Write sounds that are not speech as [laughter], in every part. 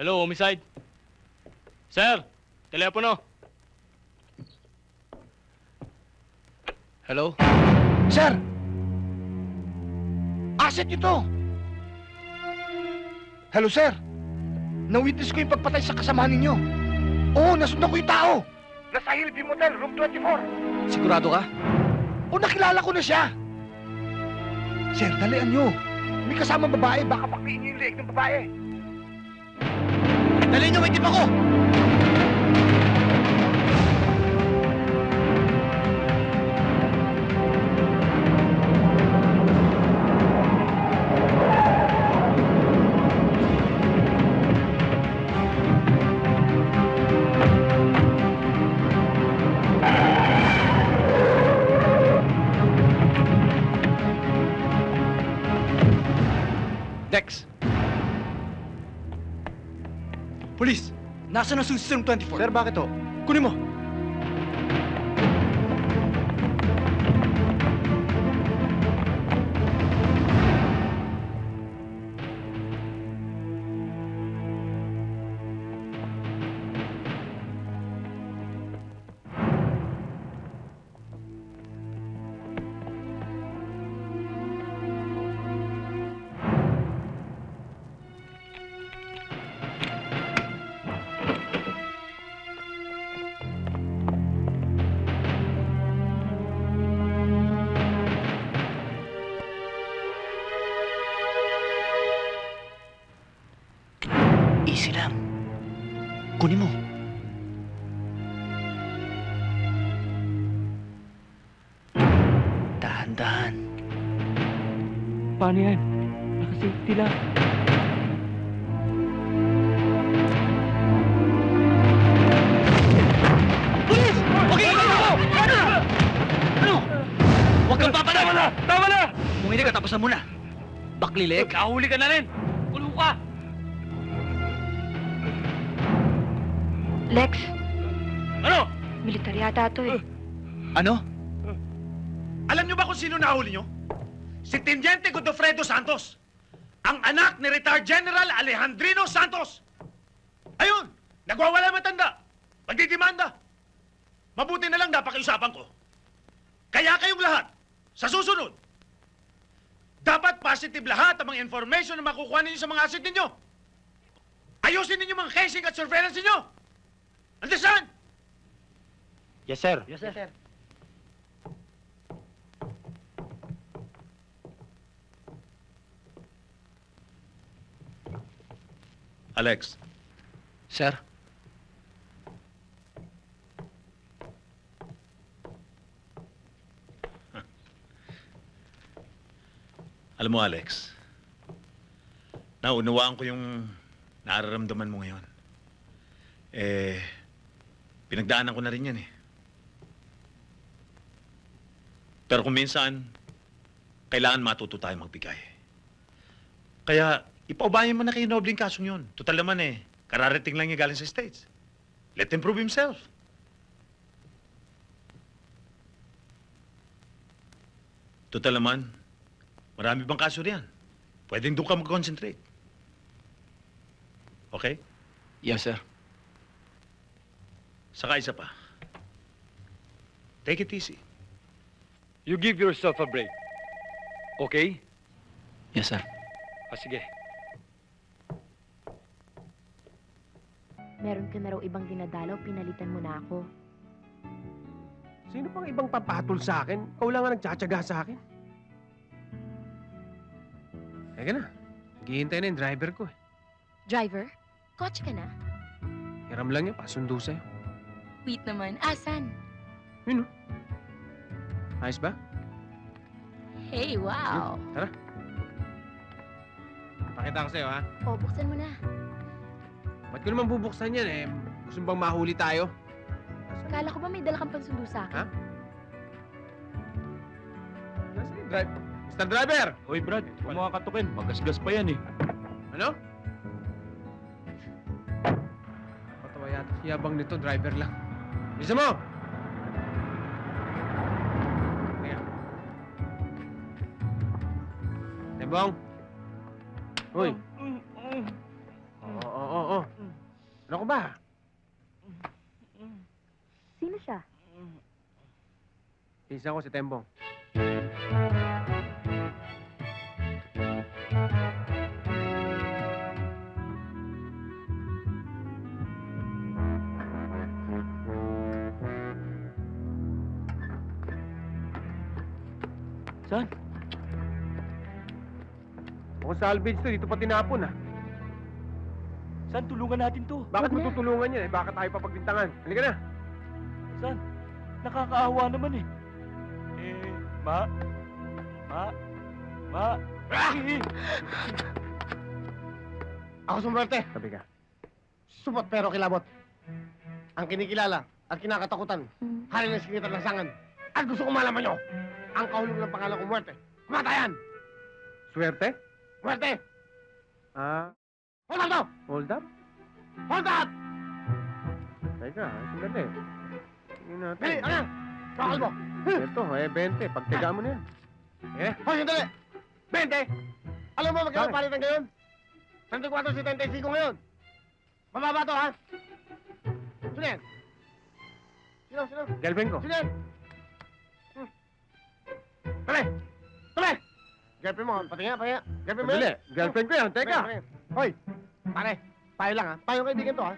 Hello, homicide? Sir, telepono. Hello? Sir! Asset nyo to! Hello, sir! Na-witness ko yung pagpatay sa kasamahan ninyo. Oo, nasundan ko yung tao. Nasa Hillview Motel, room 24. Sigurado ka? O, nakilala ko na siya. Sir, dalian nyo. May kasamang babae, baka pakliin niyo yung leeg ng babae. Dali nyo, may tip ako! Dex! Police! Nasaan ang susi ng 24? Sir, bakit to? Kunin mo! Kunin mo. Dahan-dahan. Paano yan? Nakasafety lang. Police! Kang ikaw! Ano? Ano? Huwag kang papalag! Tama na! Tama na! Kung hindi ka, mo na. Baklilik. Kahuli ka na rin! Kulong ka! Lex, Ano? militar yata to eh. Ano? Alam niyo ba kung sino nahuli niyo? Si Teniente Godofredo Santos. Ang anak ni retired General Alejandrino Santos. Ayun, nagwawala matanda. Magdidemanda. Mabuti na lang napakiusapan ko. Kaya kayong lahat, sa susunod, dapat positive lahat ang mga information na makukuha ninyo sa mga asset ninyo. Ayusin ninyo mga casing at surveillance ninyo. Understand? Yes, sir. Yes, sir. Alex, Sir? [laughs] Alam mo, Alex, naunawaan ko yung nararamdaman mo ngayon. Eh, pinagdaanan ko na rin yan eh. Pero kung minsan, kailangan matuto tayo magbigay. Kaya, ipaubayan mo na kay Nobling kasong yun. Total naman eh, kararating lang niya galing sa States. Let him prove himself. Total naman, Marami bang kaso riyan? Pwedeng doon ka mag-concentrate. Okay? Yes, sir. Saka isa pa. Take it easy. You give yourself a break. Okay? Yes, sir. Ah, sige. Meron ka na raw ibang dinadalaw, pinalitan mo na ako. Sino pang ibang papatol sa akin? Ikaw lang ang nagtsatsaga sa akin. Teka na. Naghihintay na yung driver ko eh. Driver, kotse ka na? Hiram lang niya, pasundo sa'yo. Wait naman, asan? Yun oh. Ayos ba? Hey, wow! Pakita ko sa'yo ha. O, buksan mo na. Ba't ko naman bubuksan yan eh? Gusto mo bang mahuli tayo? Kala ko ba may dala kang pansundo sa akin? Ha? Nasaan yung drive? Mr. Driver! Hoy, Brad, huwag mo kakatukin. Magasgas pa yan eh. Ano? Patawa yata Yabang nito, driver lang. Bisa mo! Teka. Tebong! Uy! Oo, oo, oo, oo. Ano ko ba? Sino siya? Pinsan ko si Tembong. Salvage to, dito pa tinapon ah. Saan tulungan natin to? Bakit Wag mo na. tutulungan yan eh? Bakit tayo papagbintangan? Halika na. Saan? Nakakaawa naman eh. Eh, ma? Ma? Ma? Eh, Ako sumwerte. Sabi ka. Supot pero kilabot. Ang kinikilala at kinakatakutan, Hmm. hari ng sinitan ng sangan. At gusto ko malaman nyo, ang kahulog ng pangalan ko muerte. Kumatayan! Swerte? Muerte! Ah, Hold on to! hold up? Hold on! Teka, sandali. Tingnan natin. Dali, ano? Bakal mo! Ito, eh, 20. Pagtiga mo na yan. Eh, Hoy, sandali! 20! Alam mo magkano Bakit? palitan ngayon? 34.75 ngayon. Mababa to, ha? Sino yan? Sino, sino? girlfriend ko. Sino yan? Hmm. Tali! Girlfriend mo, pati nga, pati nga. Girlfriend mo Sandali, girlfriend ko yan. Teka. Pare. Hoy, pare, payo lang ha. Payo kaibigan to ha.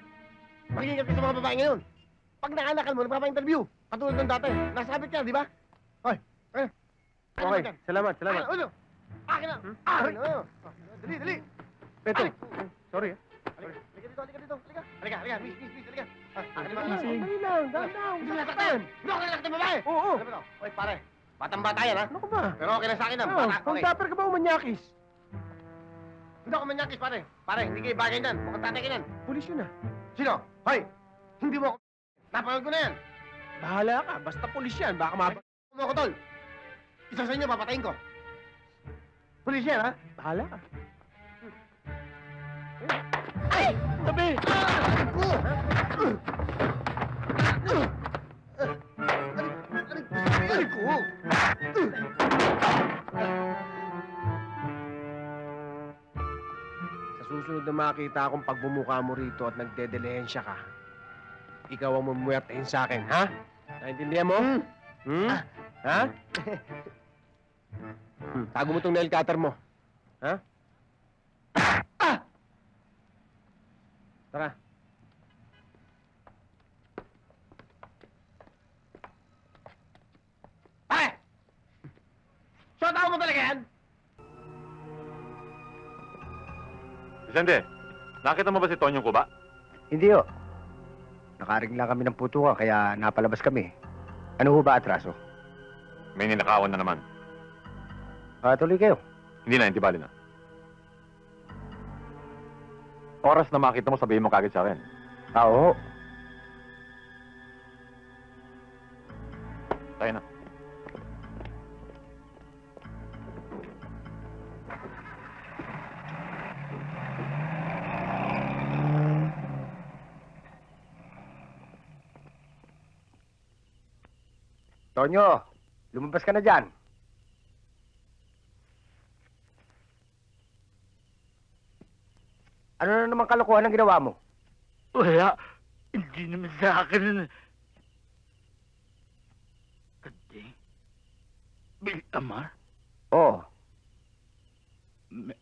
Mag-ingat ka sa mga babae ngayon. Pag naanakan mo, nagpapa-interview. Katulad ng dati. Nasabit ka, di ba? Hoy, eh. Ano Okay, ba yan? salamat, salamat. Ah, Ano? Akin na. Hmm? Akin na. Oh, Dali, dali. Ay. sorry ah. Halika, halika dito, halika dito. Halika, halika, halika. Miss, miss, miss, halika. Ah, akin na ba? Okay lang, down, down. Hindi mo nasaktan. Hindi ako nasaktan babae. Oo, to? Hoy, pare. Batang-bata yan ha. Ano ka ba? Pero okay lang sa akin ha. Oh, Bata, kung okay. ka ba umanyakis? Hindi ako manyakis, pare. Pare, hindi kayo bagay nan. Mukhang tatay ka nan. Pulis yun ah. Sino? Hoy! Hindi mo ako... Napanood ko na yan. Bahala ka, basta pulis yan. Baka mab... Huwag mo ako, tol. Isa sa inyo, papatayin ko. Pulis yan, ha? Bahala ka. Tabi! Ako! Aray ko! Sa susunod na makita akong pagbumuka mo rito at nagdedelehensya ka, ikaw ang mumuwertein sa akin, ha? Naintindihan mo? Hmm? Ha? Hmm, Tago mo tong nail cutter mo. Ha? Ah! Tara. Ako mo talaga yan? Vicente, nakita mo ba si Tonyong Kuba? Hindi ho. Nakaring lang kami ng putukan kaya napalabas kami. Ano ho ba atraso? May ninakawan na naman. Ah, tuloy kayo. Hindi na, hindi bali na. Oras na makita mo, sabihin mo kagad sa akin. Ah, oo. Tonyo, lumabas ka na dyan. Ano na naman kalokohan ang ginawa mo? Wala. Hindi naman sa akin. Kadi. Bil Amar? Oo. May,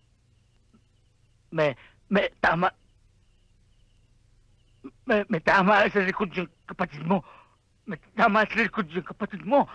may, may tama. May, may tama sa likod yung kapatid mo. May tama sa likod yung kapatid mo.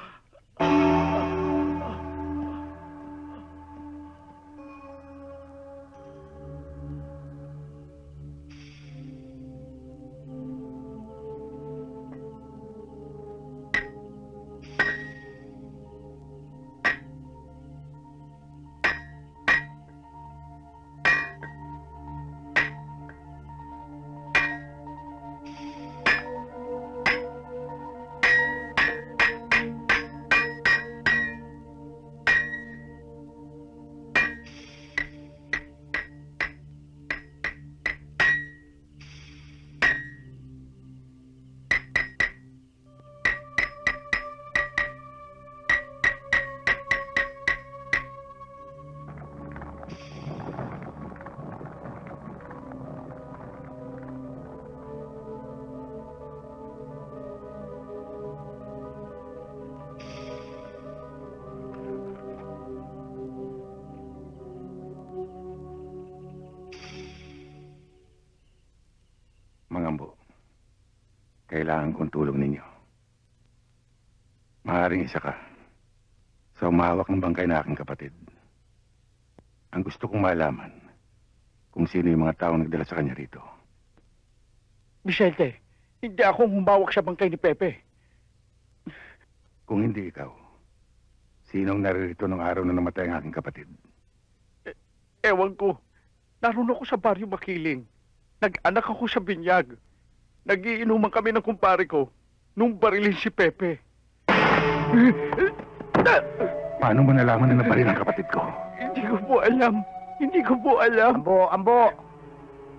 Kailangan kong tulong ninyo. Maaaring isa ka sa umahawak ng bangkay na aking kapatid. Ang gusto kong malaman kung sino yung mga taong nagdala sa kanya rito. Vicente, hindi ako humawak sa bangkay ni Pepe. Kung hindi ikaw, sinong naririto nung araw na namatay ang aking kapatid? Ewan ko. Naroon ako sa baryo makiling. Nag-anak ako sa binyag. Nagiinuman kami ng kumpare ko nung barilin si Pepe. Paano mo nalaman na nabaril ang kapatid ko? Hindi ko po alam. Hindi ko po alam. Ambo, ambo.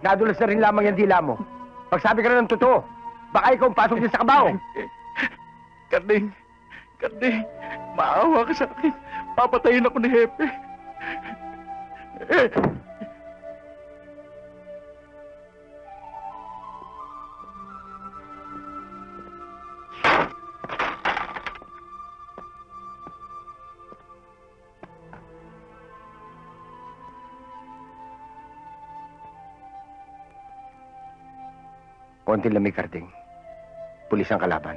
Nadulas na rin lamang yung dila mo. Pagsabi ka na ng totoo, baka ikaw ang pasok din sa kabaho. Karding, Karding, maawa ka sa akin. Papatayin ako ni Hepe. Konting lamig, Karding. Pulis ang kalaban.